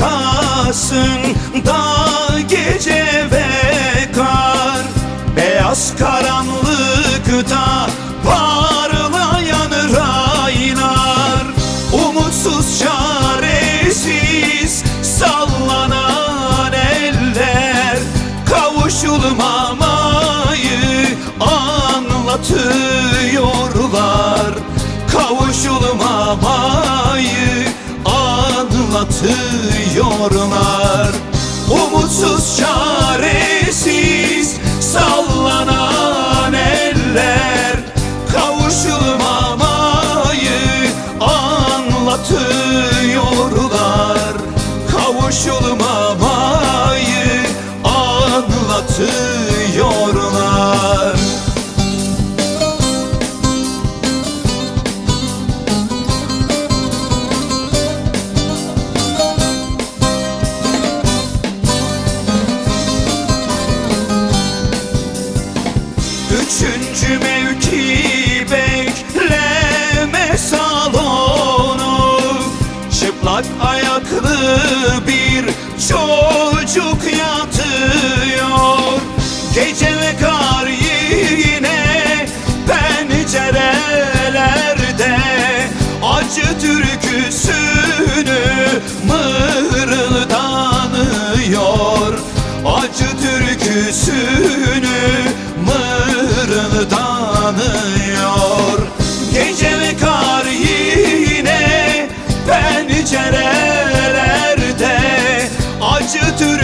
arasında gece ve kar. Beyaz karanlıkta parlayan raylar. Umutsuz çaresiz sallanan eller. Kavuşulmamayı anlatıyorlar. Kavuşulmamayı anlatıyorlar. Umutsuz çaresiz sallanan eller Kavuşulmamayı anlatıyorlar. Kavuşulmamayı anlatıyorlar Çıplak ayaklı bir çocuk yatıyor. Gece ve kar yine pencerelerde. Acı türküsünü mırıldanıyor. Acı türküsünü mırıldanıyor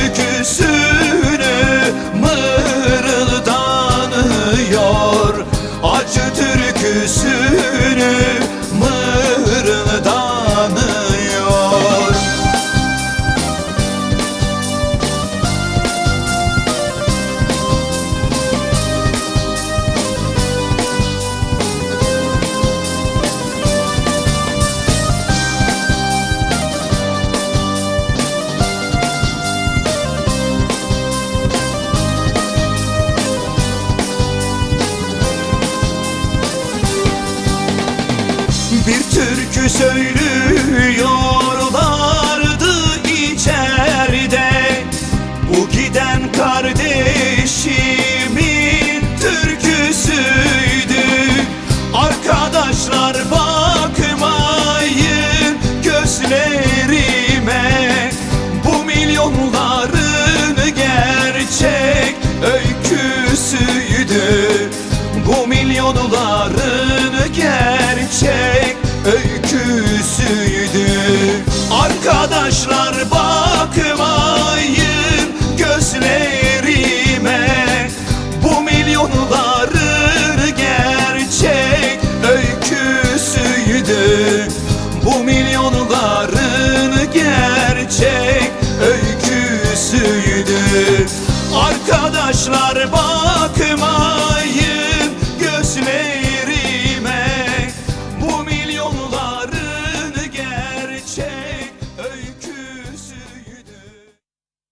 Acı türkü söylüyorlardı içeride. Bu giden kardeşimin türküsüydü. Arkadaşlar bakmayın kötüydü Arkadaşlar bakmayın gözlerime. Bu milyonlar